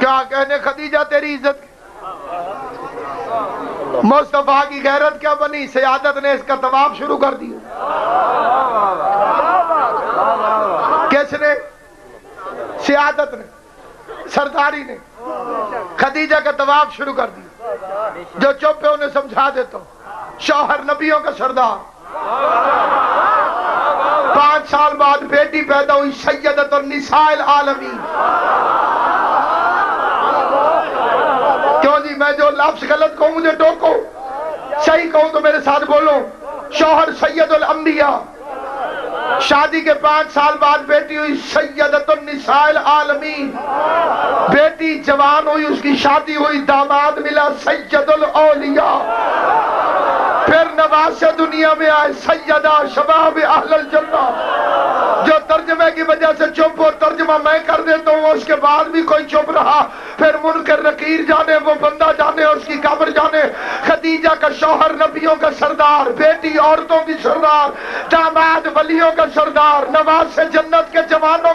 کیا کہنے خدیجہ تیری عزت مصطفیٰ کی غیرت کیا بنی؟ سیادت نے اس کا طواف شروع کر دیا۔ کس نے؟ سیادت نے، سرداری نے۔ خدیجہ کا طواف شروع کر دیا۔ جو چپ ہے انہیں سمجھا دیتا ہوں۔ شوہر نبیوں کا سردار۔ پانچ سال بعد بیٹی پیدا ہوئی، سیدت النساء العالمین۔ کیوں میں جو لفظ غلط کہوں مجھے ٹوکو۔ صحیح کہوں تو میرے ساتھ بولو۔ شوہر سید الانبیاء۔ شادی کے پانچ سال بعد بیٹی ہوئی سیدت النساء العالمین۔ بیٹی جوان ہوئی، اس کی شادی ہوئی، داماد ملا سید الاولیاء۔ پھر نواز دنیا میں آئے سیدہ شباب اہل الجنہ۔ جو ترجمے کی وجہ سے چپ ہو میں کر دیتا ہوں، اس کے بعد بھی کوئی چپ رہا۔ پھر منکر نکیر جانے، وہ بندہ جانے اس کی قبر جانے۔ خدیجہ کا شوہر، نبیوں کا سردار، بیٹی عورتوں کی سردار داماد ولیوں کا سردار، نواز سے جنت کے جوانوں